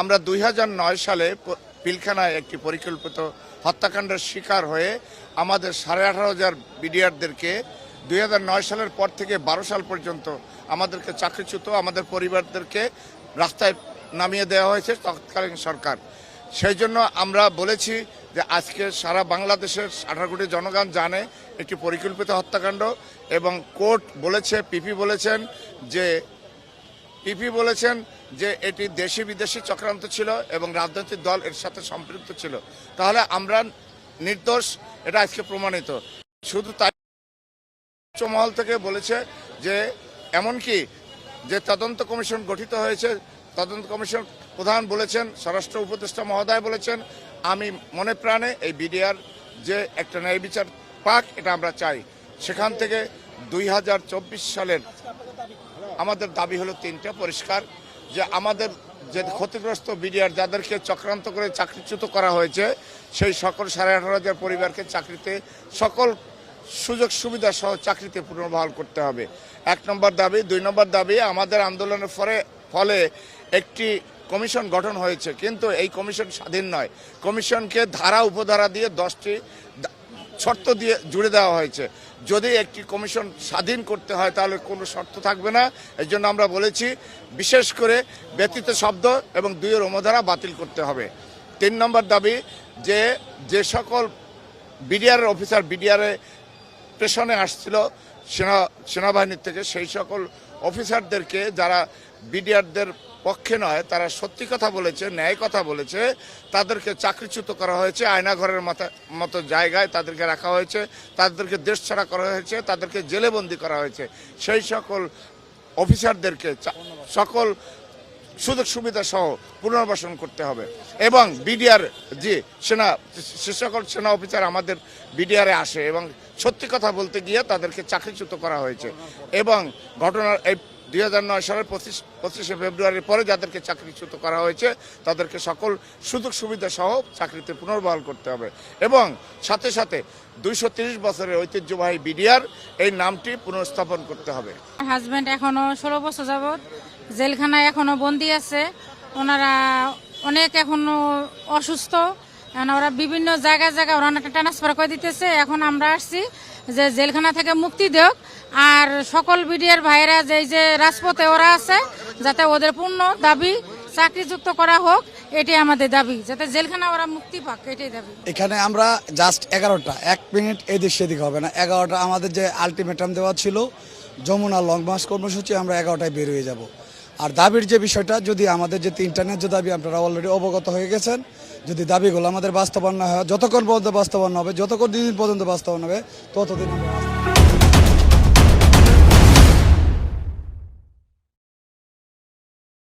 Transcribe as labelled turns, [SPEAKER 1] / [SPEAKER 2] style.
[SPEAKER 1] আমরা দুই হাজার নয় সালে পিলখানায় একটি পরিকল্পিত হত্যাকাণ্ডের শিকার হয়ে আমাদের সাড়ে আঠারো হাজার বিডিআরদেরকে দুই হাজার নয় সালের পর থেকে বারো সাল পর্যন্ত আমাদেরকে চাকরিচ্যুত আমাদের পরিবারদেরকে রাস্তায় নামিয়ে দেওয়া হয়েছে তৎকালীন সরকার। সেই জন্য আমরা বলেছি যে আজকে সারা বাংলাদেশের আঠারো কোটি জনগণ জানে একটি পরিকল্পিত হত্যাকাণ্ড এবং কোর্ট বলেছে, পিপি বলেছেন যে পিপি বলেছেন যে এটি দেশি বিদেশি চক্রান্ত ছিল এবং রাজনৈতিক দল এর সাথে সম্পৃক্ত ছিল। তাহলে আমরা নির্দোষ, এটা আজকে প্রমাণিত। শুধু তাই উচ্চমহল থেকে বলেছে যে, এমনকি যে তদন্ত কমিশন গঠিত হয়েছে, তদন্ত কমিশন প্রধান বলেছেন, স্বরাষ্ট্র উপদেষ্টা মহোদয় বলেছেন, আমি মনে প্রাণে এই বিডিআর যে একটা ন্যায় বিচার পাক, এটা আমরা চাই। সেখান থেকে দুই হাজার চব্বিশ সালের আমাদের দাবি হলো তিনটা পরিষ্কার। যে আমাদের যে ক্ষতিগ্রস্ত বিডিআর যাদেরকে চক্রান্ত করে চাকরিচ্যুত করা হয়েছে, সেই সকল সাড়ে আঠারো হাজার পরিবারকে চাকরিতে, সকল সুযোগ সুবিধা সহ চাকরিতে পুনর্বহাল করতে হবে। এক নম্বর দাবি। দুই নম্বর দাবি, আমাদের আন্দোলনের ফলে ফলে একটি কমিশন গঠন হয়েছে। কিন্তু এই কমিশন স্বাধীন নয়। কমিশনকে ধারা, উপধারা দিয়ে দশটি শর্ত দিয়ে জুড়ে দেওয়া হয়েছে। যদি একটি কমিশন স্বাধীন করতে হয়, তাহলে কোনো শর্ত থাকবে না। এই জন্য আমরা বলেছি, বিশেষ করে ব্যতীত শব্দ এবং দুইয়ের অমধারা বাতিল করতে হবে। তিন নম্বর দাবি, যে যে সকল বিডিআর অফিসার বিডিআরে পেশনে আসছিল, সেনা, সেনাবাহিনীর থেকে, সেই সকল অফিসারদেরকে, যারা বিডিআরদের পক্ষে নয়, তারা সত্যি কথা বলেছে, ন্যায় কথা বলেছে, তাদেরকে চাকরিচ্যুত করা হয়েছে, আয়নাঘরের মাথা মতো জায়গায় তাদেরকে রাখা হয়েছে, তাদেরকে দেশ ছাড়া করা হয়েছে, তাদেরকে জেলেবন্দি করা হয়েছে। সেই সকল অফিসারদেরকে সকল সুযোগ সুবিধা সহ পুনর্বাসন করতে হবে। এবং বিডিআর যে সেনা, সে সকল সেনা অফিসার আমাদের বিডিআরে আসে এবং সত্যি কথা বলতে গিয়ে তাদেরকে চাকরিচ্যুত করা হয়েছে। এবং ঘটনার এই দুই হাজার নয় সালের পঁচিশ পঁচিশে ফেব্রুয়ারির পরে যাদেরকে চাকরিচ্যুত করা হয়েছে, তাদেরকে সকল সুযোগ সুবিধা সহ চাকরিতে পুনর্বহাল করতে হবে। এবং সাথে সাথে দুইশো তিরিশ বছরের ঐতিহ্যবাহী বিডিআর এই নামটি পুনঃস্থাপন করতে হবে।
[SPEAKER 2] হাজব্যান্ড এখনও ষোলো বছর যাবৎ জেলখানায় এখনও বন্দি আছে। ওনারা অনেক এখনও অসুস্থ। ওরা বিভিন্ন জায়গায় জায়গায় ওরা ট্রান্সফার করে দিতেছে। এখন আমরা আসছি যে জেলখানা থেকে মুক্তি দেওক। আর সকল বিডিআর ভাইরা যে যে রাজপথে ওরা আছে, যাতে ওদের পূর্ণ দাবি চাকরিযুক্ত করা হোক, এটাই আমাদের দাবি। যাতে জেলখানা ওরা মুক্তি পাক, এটাই দাবি।
[SPEAKER 3] এখানে আমরা জাস্ট এগারোটা, এক মিনিট এদিক সেদিক হবে না। এগারোটা আমাদের যে আলটিমেটাম দেওয়া ছিল, যমুনা লং মার্চ কর্মসূচি, আমরা এগারোটায় বের হয়ে যাব। আর দাবির যে বিষয়টা, যদি আমাদের যে তিনটা ন্যায্য দাবি আপনারা অলরেডি অবগত হয়ে গেছেন, যদি দাবিগুলো আমাদের বাস্তবায়ন না হয়, যতক্ষণ পর্যন্ত বাস্তবায়ন হবে, যতক্ষণ দিন পর্যন্ত বাস্তবায়ন হবে, ততদিন আমরা